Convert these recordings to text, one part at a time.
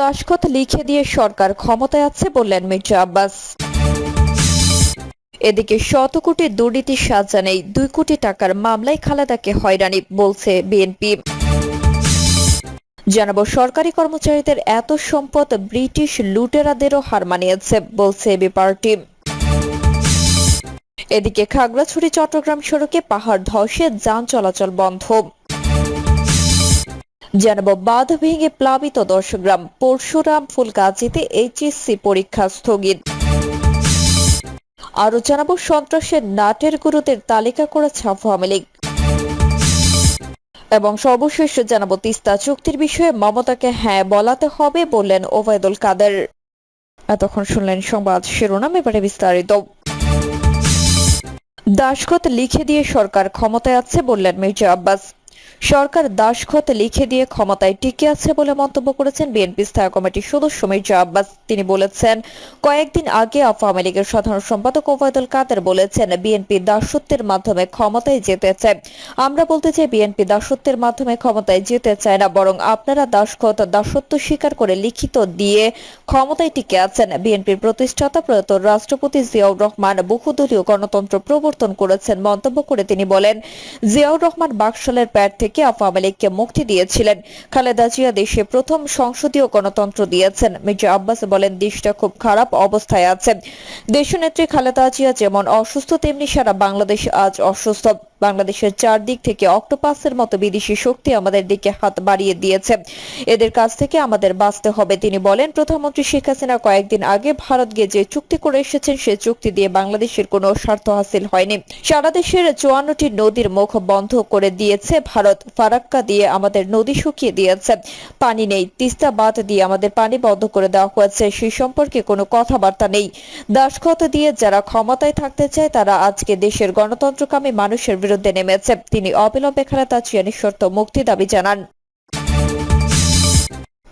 দশকথ লিখে দিয়ে সরকার ক্ষমতায় আছে বললেন মির্জা আব্বাস। এদিকে শত কোটি দুর্নীতির সাজা নেই দুই কোটি টাকার মামলায় খালেদাকে হয়রানি বলছে বিএনপি। জানাব, সরকারি কর্মচারীদের এত সম্পদ ব্রিটিশ লুটেরাদেরও হার মানিয়েছে বলছে এবি পার্টি। এদিকে খাগড়াছড়ি, চট্টগ্রাম সড়কে পাহাড় ধসে যান চলাচল বন্ধ। জানাব বাঁধ ভেঙে প্লাবিত দশগ্রাম পরশুরাম ফুলগাজীতে এইচএসসি পরীক্ষা স্থগিত। আরও জানাব, সন্ত্রাসের নাটের গুরুদের তালিকা করেছে আওয়ামী লীগ। এবং সর্বশেষ জানাব, তিস্তা চুক্তির বিষয়ে মমতাকে হ্যাঁ বলাতে হবে বললেন ওবায়দুল কাদের। এতক্ষণ শুনলেন সংবাদ শিরোনাম, এবারে বিস্তারিত। দাসগত লিখে দিয়ে সরকার ক্ষমতায় আছে বললেন মির্জা আব্বাস। সরকার দাসখত লিখে দিয়ে ক্ষমতায় টিকে আছে বলে মন্তব্য করেছেন বিএনপি স্থায়ী কমিটির সদস্য মির্জা আব্বাস। তিনি বলেছেন, কয়েকদিন আগে আওয়ামী লীগের সাধারণ সম্পাদক ওবায়দুল কাদের বলেছেন, বিএনপি দাসত্বের মাধ্যমে ক্ষমতায় যেতে চায়। আমরা বলতে চাই বিএনপি দাসত্বের মাধ্যমে ক্ষমতায় যেতে চায় না, বরং আপনারা দাসখত দাসত্ব স্বীকার করে লিখিত দিয়ে ক্ষমতায় টিকে আছেন। বিএনপির প্রতিষ্ঠাতা প্রয়াত রাষ্ট্রপতি জিয়াউর রহমান বহুদলীয় গণতন্ত্র প্রবর্তন করেছেন মন্তব্য করে তিনি বলেন, জিয়াউর রহমান বাকশালের প্যাট আওয়ামী লীগকে মুক্তি দিয়েছিলেন। খালেদা জিয়া দেশে প্রথম সংসদীয় গণতন্ত্র দিয়েছেন। মির্জা আব্বাস বলেন, দেশটা খুব খারাপ অবস্থায় আছে। দেশনেত্রী খালেদা জিয়া যেমন অসুস্থ, তেমনি সারা বাংলাদেশ আজ অসুস্থ। বাংলাদেশের চারদিক থেকে অক্টোপাসের মতো বিদেশি শক্তি আমাদের দিকে হাত বাড়িয়ে দিয়েছে। এদের কাছ থেকে আমাদের বাঁচতে হবে, তিনি বলেন। প্রধানমন্ত্রী শেখ হাসিনা কয়েকদিন আগে ভারত গিয়ে যে চুক্তি করে এসেছেন, সে চুক্তি দিয়ে বাংলাদেশের কোনো স্বার্থ হাসিল হয়নি। সারা দেশের চুয়ান্নটি নদীর মুখ বন্ধ করে দিয়েছে ভারত। ফারাক্কা দিয়ে আমাদের নদী শুকিয়ে দিয়েছে। পানি নেই, তিস্তা বাঁধ দিয়ে আমাদের পানি বন্ধ করে দেওয়া হয়েছে। সেই সম্পর্কে কোনো কথাবার্তা নেই। দাসখত দিয়ে যারা ক্ষমতায় থাকতে চায়, তারা আজকে দেশের গণতন্ত্রকামী মানুষের বিরুদ্ধে নেমেছে। তিনি অবিলম্বে খালেদা নিঃশর্ত মুক্তি দাবি জানান।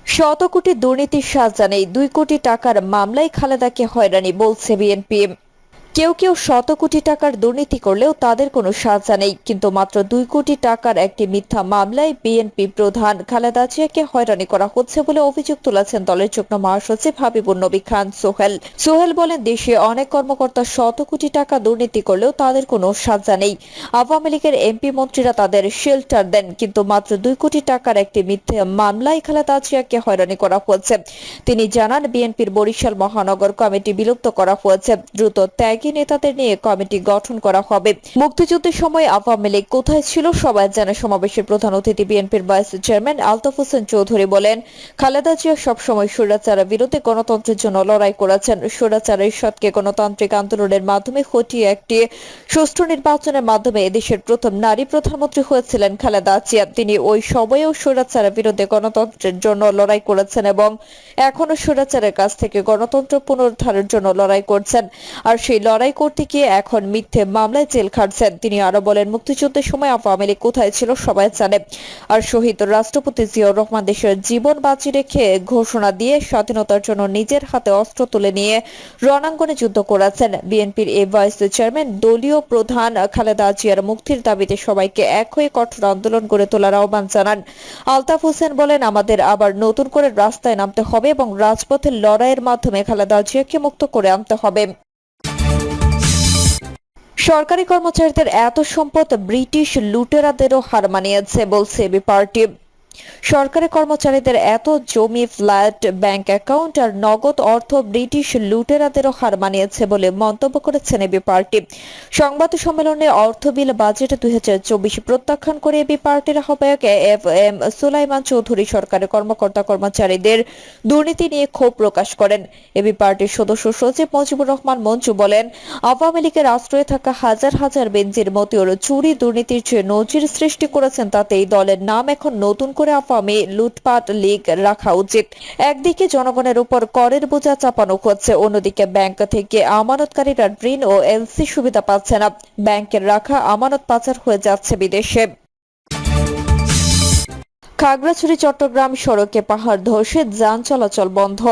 শত কোটি দুর্নীতির সাজা নেই দুই কোটি টাকার মামলায় খালেদাকে হয়রানি, বলছে বিএনপি। কেউ কেউ শত কোটি টাকার দুর্নীতি করলেও তাদের কোনো সাজা নেই। কিন্তু মাত্র দুই কোটি টাকার একটি মিথ্যা মামলায় বিএনপি প্রধান খালেদা জিয়াকে হয়রানি করা হচ্ছে বলে অভিযোগ তুলেছেন দলের যুগ্ম মহাসচিব হাবিবুর নবী খান সোহেল। সোহেল বলেন, দেশে অনেক কর্মকর্তা শত কোটি টাকা দুর্নীতি করলেও তাদের কোনো সাজা নেই। আওয়ামী লীগের এমপি মন্ত্রীরা তাদের শেল্টার দেন, কিন্তু মাত্র দুই কোটি টাকার একটি মিথ্যে মামলায় খালেদা জিয়াকে হয়রানি করা হয়েছে। তিনি জানান, বিএনপির বরিশাল মহানগর কমিটি বিলুপ্ত করা হয়েছে। দ্রুত ত্যাগী নেতাদের নিয়ে কমিটি গঠন করা হবে। মুক্তিযুদ্ধের সময় আওয়ামী লীগ কোথায় ছিল সবাই জানে সমাবেশের প্রধান অতিথি বিএনপির ভাইস চেয়ারম্যান আলতাফ হোসেন চৌধুরী বলেন, খালেদা জিয়া সবসময় স্বৈরাচারের বিরুদ্ধে গণতন্ত্রের জন্য লড়াই করেছেন। স্বৈরাচারের সৎকে গণতান্ত্রিক আন্দোলনের মাধ্যমে হটিয়ে একটি সুষ্ঠু নির্বাচনের মাধ্যমে এদেশের প্রথম নারী প্রধানমন্ত্রী হয়েছিলেন খালেদা জিয়া। তিনি ওই সময়েও স্বৈরাচারের বিরুদ্ধে গণতন্ত্রের জন্য লড়াই করেছেন এবং এখনও স্বৈরাচারের কাছ থেকে গণতন্ত্র পুনরুদ্ধারের জন্য লড়াই করছেন। আর সেই লড়াই করতে গিয়ে এখন মিথ্যে মামলায় জেল খাটছেন। তিনি আরও বলেন, মুক্তিযুদ্ধের সময় আওয়ামী লীগ কোথায় ছিল সবাই জানে। আর শহীদ রাষ্ট্রপতি জিয়াউর রহমান দেশের জীবন বাঁচিয়ে রেখে ঘোষণা দিয়ে স্বাধীনতার জন্য নিজের হাতে অস্ত্র তুলে নিয়ে রণাঙ্গনে যুদ্ধ করেছেন। বিএনপির এই ভাইস চেয়ারম্যান, দলীয় প্রধান খালেদা জিয়ার মুক্তির দাবিতে সবাইকে এক হয়ে কঠোর আন্দোলন গড়ে তোলার আহ্বান জানান। আলতাফ হোসেন বলেন, আমাদের আবার নতুন করে রাস্তায় নামতে হবে এবং রাজপথের লড়াইয়ের মাধ্যমে খালেদা জিয়াকে মুক্ত করে আনতে হবে। সরকারি কর্মচারীদের এত সম্পদ ব্রিটিশ লুটেরাদেরও হার মানিয়েছে বলছে এবি পার্টি। সরকারি কর্মচারীদের এত জমি, ফ্ল্যাট, ব্যাংক অ্যাকাউন্ট আর নগদ অর্থ ব্রিটিশ লুটেরাদেরও হার মানিয়েছে বলে মন্তব্য করেছেন এবি পার্টি। সংবাদ সম্মেলনে অর্থ বিল বাজেট দুই প্রত্যাখ্যান করে এবি পার্টির আহ্বায়ক এফ এম সুলাইমান চৌধুরী সরকারি কর্মকর্তা কর্মচারীদের দুর্নীতি নিয়ে ক্ষোভ প্রকাশ করেন। এবি পার্টির সদস্য সচিব মুজিবুর রহমান মঞ্জু বলেন, আওয়ামী লীগের আশ্রয়ে থাকা হাজার হাজার বেঞ্জির মতিউর চুরি দুর্নীতির যে নজির সৃষ্টি করেছেন তাতে এই দলের নাম এখন নতুন করে আওয়ামী লুটপাট লীগ রাখা উচিত। একদিকে জনগণের উপর করের বোঝা চাপানো হচ্ছে, অন্যদিকে ব্যাংক থেকে আমানতকারীরা ঋণ ও এলসি সুবিধা পাচ্ছে না। ব্যাংকের রাখা আমানত পাচার হয়ে যাচ্ছে বিদেশে। খাগড়াছড়ি, চট্টগ্রাম সড়কে পাহাড় ধসে যান চলাচল বন্ধ।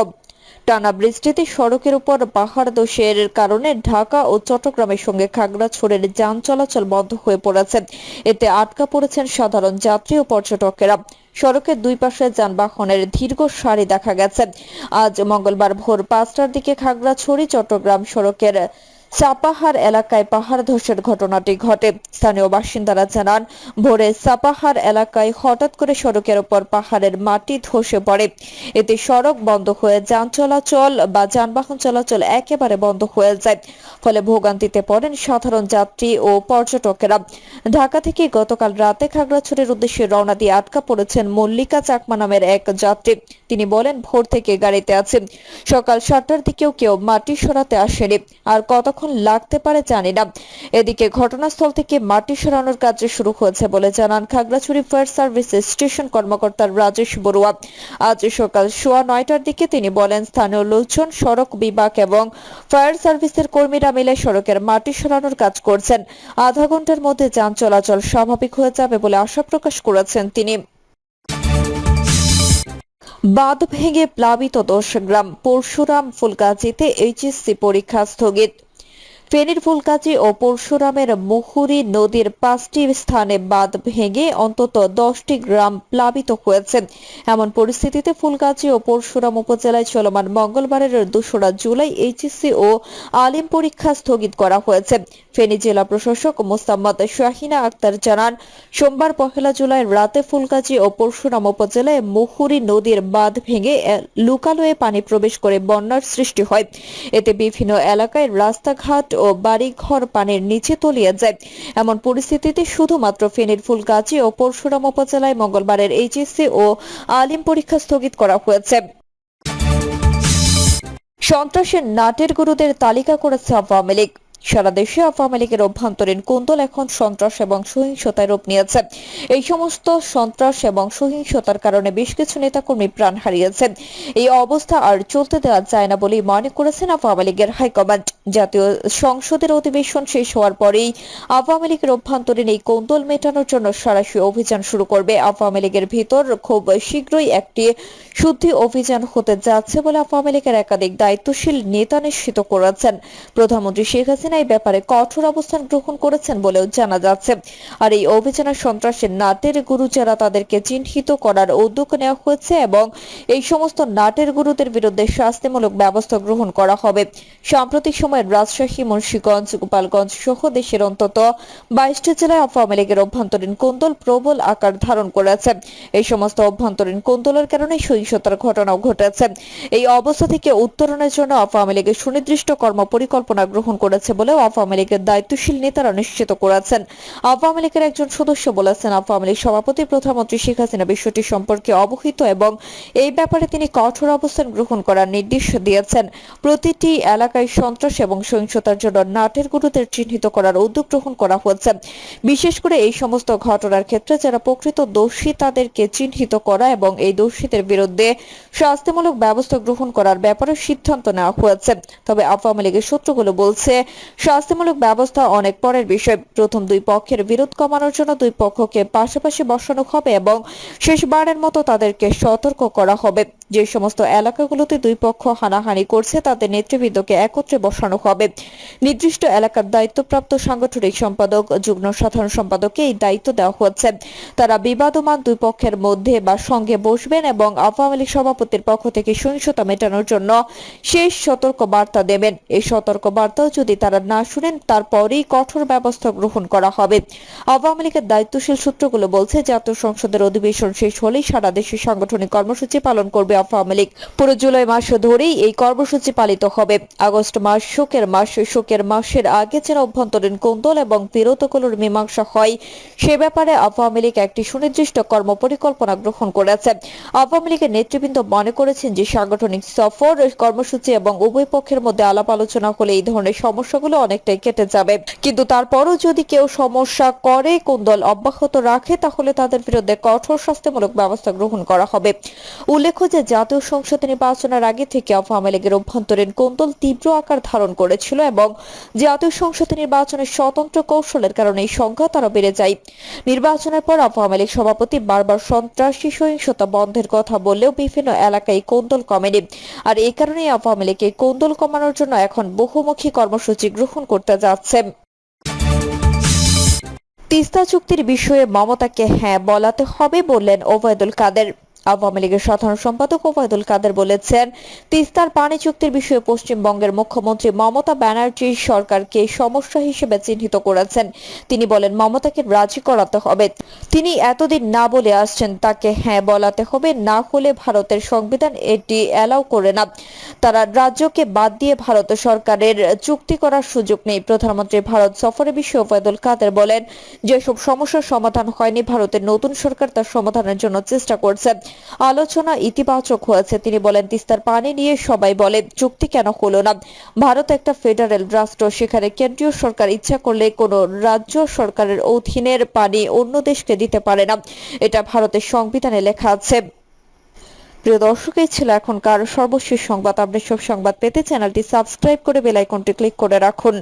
টানা বৃষ্টিতে সড়কের উপর পাহাড় দোষের কারণে ঢাকা ও চট্টগ্রামের সঙ্গে খাগড়াছড়ির যান চলাচল বন্ধ হয়ে পড়েছে। এতে আটকা পড়েছেন সাধারণ যাত্রী ও পর্যটকেরা। সড়কের দুই পাশে যানবাহনের দীর্ঘ সারি দেখা গেছে। আজ মঙ্গলবার ভোর পাঁচটার দিকে খাগড়াছড়ি, চট্টগ্রাম সড়কের সাপাহার এলাকায় পাহাড় ধসের ঘটনাটি ঘটে। স্থানীয় বাসিন্দারা জানান, ভোরে সাপাহার এলাকায় হঠাৎ করে সড়কের ওপর পাহাড়ের মাটি ধসে পড়ে। এতে সড়ক বন্ধ হয়ে যান চলাচল বা যানবাহন চলাচল একেবারে বন্ধ হয়ে যায়। ফলে ভোগান্তিতে পড়েন সাধারণ যাত্রী ও পর্যটকেরা। ঢাকা থেকে গতকাল রাতে খাগড়াছড়ির উদ্দেশ্যে রওনা দিয়ে আটকা পড়েছেন মল্লিকা চাকমা নামের এক যাত্রী। তিনি বলেন, ভোর থেকে গাড়িতে আছেন। সকাল সাতটার দিকেও কেউ মাটি সরাতে আসেনি। আর কতক্ষণ লাগতে পারে জানি না। এদিকে ঘটনাস্থল থেকে মাটি সরানোর কাজ শুরু হয়েছে বলে জানান খাগড়াছড়ি ফায়ার সার্ভিস স্টেশন কর্মকর্তা রাজেশ বড়ুয়া। আজ সকাল সোয়া নয়টার দিকে তিনি বলেন, স্থানীয় লোকজন, সড়ক বিভাগ এবং ফায়ার সার্ভিসের কর্মীরা মিলে সড়কের মাটি সরানোর কাজ করছেন। আধা ঘণ্টার মধ্যে যান চলাচল স্বাভাবিক হয়ে যাবে বলে আশা প্রকাশ করেছেন তিনি। বাঁধ ভেঙে প্লাবিত দশ গ্রাম পরশুরাম ফুলগাজীতে এইচএসসি পরীক্ষা স্থগিত। ফেনীর ফুলগাজী ও পরশুরামের মুহুরী নদীর পাঁচটি স্থানে বাঁধ ভেঙে অন্তত দশটি গ্রাম প্লাবিত হয়েছে। এমন পরিস্থিতিতে ফুলগাজী ও পরশুরাম উপজেলায় চলমান মঙ্গলবারের দোসরা জুলাই এইচএসসি ও আলিম পরীক্ষা স্থগিত করা হয়েছে। ফেনী জেলা প্রশাসক মোসাম্মদ শাহিনা আক্তার জানান, সোমবার পহেলা জুলাই রাতে ফুলগাজী ও পরশুরাম উপজেলায় মুহুরী নদীর বাঁধ ভেঙে লুকালয়ে পানি প্রবেশ করে বন্যার সৃষ্টি হয়। এতে বিভিন্ন এলাকায় রাস্তাঘাট ও বাড়িঘর পানির নিচে তলিয়ে যায় এমন পরিস্থিতিতে শুধুমাত্র ফেনীর ফুলগাজী ও পরশুরাম উপজেলায় মঙ্গলবারের এইচএসসি ও আলিম পরীক্ষা স্থগিত করা হয়েছে। সন্ত্রাসের নাটের গুরুদের তালিকা করেছে আওয়ামী লীগ। সারা দেশে আওয়ামী লীগের অভ্যন্তরীণ কুন্দল এখন সন্ত্রাস এবং সহিংসতায় রূপ নিয়েছে। এই সমস্ত সন্ত্রাস এবং সহিংসতার কারণে বেশ কিছু নেতাকর্মী প্রাণ হারিয়েছেন। এই অবস্থা আর চলতে দেওয়া যায় না বলেই মনে করেছেন আওয়ামী লীগের হাইকমান্ড। জাতীয় সংসদের অধিবেশন শেষ হওয়ার পরেই আওয়ামী লীগের অভ্যন্তরীণ এই কৌন্দল মেটানোর জন্য সরাসরি অভিযান শুরু করবে। আওয়ামী লীগের ভিতর খুব শীঘ্রই একটি শুদ্ধি অভিযান হতে যাচ্ছে বলে আওয়ামী লীগের একাধিক দায়িত্বশীল নেতা নিশ্চিত করেছেন। প্রধানমন্ত্রী শেখ হাসিনা এই ব্যাপারে কঠোর অবস্থান গ্রহণ করেছেন বলেও জানা যাচ্ছে। আর এই অভিযানে সন্ত্রাসের নাটের গুরু যারা তাদেরকে চিহ্নিত করার উদ্যোগ নেওয়া হয়েছে এবং এই সমস্ত নাটের গুরুদের বিরুদ্ধে শাস্তিমূলক ব্যবস্থা গ্রহণ করা হবে। সাম্প্রতিক সময়ে রাজশাহী, মুন্সিগঞ্জ, গোপালগঞ্জ সহ দেশের অন্তত বাইশটি জেলায় আওয়ামী লীগের অভ্যন্তরীণ কোন্দল প্রবল আকার ধারণ করেছে। এই সমস্ত অভ্যন্তরীণ কোন্দলের কারণে সহিংসতার ঘটনাও ঘটেছে। এই অবস্থা থেকে উত্তরণের জন্য আওয়ামী লীগের সুনির্দিষ্ট কর্ম পরিকল্পনা গ্রহণ করেছে বলেও আওয়ামী লীগের দায়িত্বশীল নেতারা নিশ্চিত করেছেন। আওয়ামী লীগের একজন সদস্য বলেছেন, আওয়ামী লীগ সভাপতি, প্রধানমন্ত্রী শেখ হাসিনা বিষয়টি সম্পর্কে অবহিত এবং এই ব্যাপারে তিনি কঠোর অবস্থান গ্রহণ করার নির্দেশ দিয়েছেন। প্রতিটি এলাকায় সন্ত্রাস এবং সহিংসতার জন্য নাটের গুরুদের চিহ্নিত করার উদ্যোগ গ্রহণ করা হয়েছে। বিশেষ করে এই সমস্ত ঘটনার ক্ষেত্রে যারা প্রকৃত দোষী, তাদেরকে চিহ্নিত করা এবং এই দোষীদের বিরুদ্ধে শাস্তিমূলক ব্যবস্থা গ্রহণ করার ব্যাপারে সিদ্ধান্ত নেওয়া হয়েছে। তবে আওয়ামী লীগের সূত্রগুলো বলছে শাস্তিমূলক ব্যবস্থা অনেক পরের বিষয়। প্রথম দুই পক্ষের বিরোধ কমানোর জন্য দুই পক্ষকে পাশাপাশি বসানো হবে এবং শেষবারের মতো তাদেরকে সতর্ক করা হবে। যে সমস্ত এলাকাগুলোতে দুই পক্ষ হানাহানি করছে, তাদের নেতৃবৃন্দকে একত্রে বসানো হবে। নির্দিষ্ট এলাকার দায়িত্বপ্রাপ্ত সাংগঠনিক সম্পাদক, যুগ্ম সাধারণ সম্পাদককে এই দায়িত্ব দেওয়া হচ্ছে। তারা বিবাদমান দুই পক্ষের মধ্যে বা সঙ্গে বসবেন এবং আওয়ামী লীগ সভাপতির পক্ষ থেকে সহিংসতা মেটানোর জন্য শেষ সতর্ক বার্তা দেবেন। এই সতর্ক বার্তাও যদি তারা না শুনেন, তারপরেই কঠোর ব্যবস্থা গ্রহণ করা হবে। আওয়ামী লীগের দায়িত্বশীল সূত্রগুলো বলছে, জাতীয় সংসদের অধিবেশন শেষ হলেই সারা দেশে সাংগঠনিক কর্মসূচি পালন করবে আওয়ামী লীগ পুরো জুলাই মাস ধরেই এই কর্মসূচি পালিত হবে। আগস্ট মাস শোকের মাস, শোকের মাসের আগে যেন অভ্যন্তরীণ এবং মীমাংসা হয়, সে ব্যাপারে আওয়ামী লীগ একটি সুনির্দিষ্ট কর্ম পরিকল্পনা গ্রহণ করেছে। আওয়ামী লীগের নেতৃবৃন্দ মনে করেছেন যে সাংগঠনিক সফর, কর্মসূচি এবং উভয় পক্ষের মধ্যে আলাপ আলোচনা হলে এই ধরনের সমস্যাগুলো অনেকটাই কেটে যাবে। কিন্তু তারপরও যদি কেউ সমস্যা করে কোন দল অব্যাহত রাখে, তাহলে তাদের বিরুদ্ধে কঠোর শাস্তিমূলক ব্যবস্থা গ্রহণ করা হবে। উল্লেখ্য যে জাতীয় সংসদ নির্বাচনের আগে থেকে আওয়ামী লীগের অভ্যন্তরীণ কোন্দল তীব্র আকার ধারণ করেছিল এবং জাতীয় সংসদ নির্বাচনের স্বতন্ত্র কৌশলের কারণে এই সংখ্যা তারা বেড়ে যায়। নির্বাচনের পর আওয়ামী লীগ সভাপতি বারবার সন্ত্রাসী সহিংসতা বন্ধের কথা বললেও বিভিন্ন এলাকায় কোন্দল কমেনি। আর এই কারণেই আওয়ামী লীগ এই কোন্দল কমানোর জন্য এখন বহুমুখী কর্মসূচি গ্রহণ করতে যাচ্ছে। তিস্তা চুক্তির বিষয়ে মমতাকে হ্যাঁ বলাতে হবে বললেন ওবায়দুল কাদের। আওয়ামী লীগের সাধারণ সম্পাদক ওবায়দুল কাদের বলেছেন, তিস্তার পানি চুক্তির বিষয়ে পশ্চিমবঙ্গের মুখ্যমন্ত্রী মমতা ব্যানার্জি সরকারকে সমস্যা হিসেবে চিহ্নিত করেছেন। তিনি বলেন, মমতাকে রাজি করাতে হবে। তিনি এতদিন না বলে আসছেন, তাকে হ্যাঁ বলাতে হবে, না হলে ভারতের সংবিধান এটি অ্যালাউ করে না। তারা রাজ্যকে বাদ দিয়ে ভারত সরকারের চুক্তি করার সুযোগ নেই। প্রধানমন্ত্রী ভারত সফরে বিষয়ে ওবায়দুল কাদের বলেন, যেসব সমস্যার সমাধান হয়নি, ভারতের নতুন সরকার তার সমাধানের জন্য চেষ্টা করছে। আলোচনা ইতিবাচক হয়েছে। তিনি বলেন, তিস্তার পানি নিয়ে সবাই বলে, চুক্তি কেন হলো না? ভারত একটা ফেডারেল রাষ্ট্র, সেখানে কেন্দ্রীয় সরকার ইচ্ছা করলে কোনো রাজ্য সরকারের অধীনের পানি অন্য দেশকে দিতে পারে না। এটা ভারতের সংবিধানে লেখা আছে। প্রিয় দর্শক, এই ছিল এখনকার সর্বশেষ সংবাদ। আপনি সব সংবাদ পেতে চ্যানেলটি সাবস্ক্রাইব করে বেল আইকনটি ক্লিক করে রাখুন।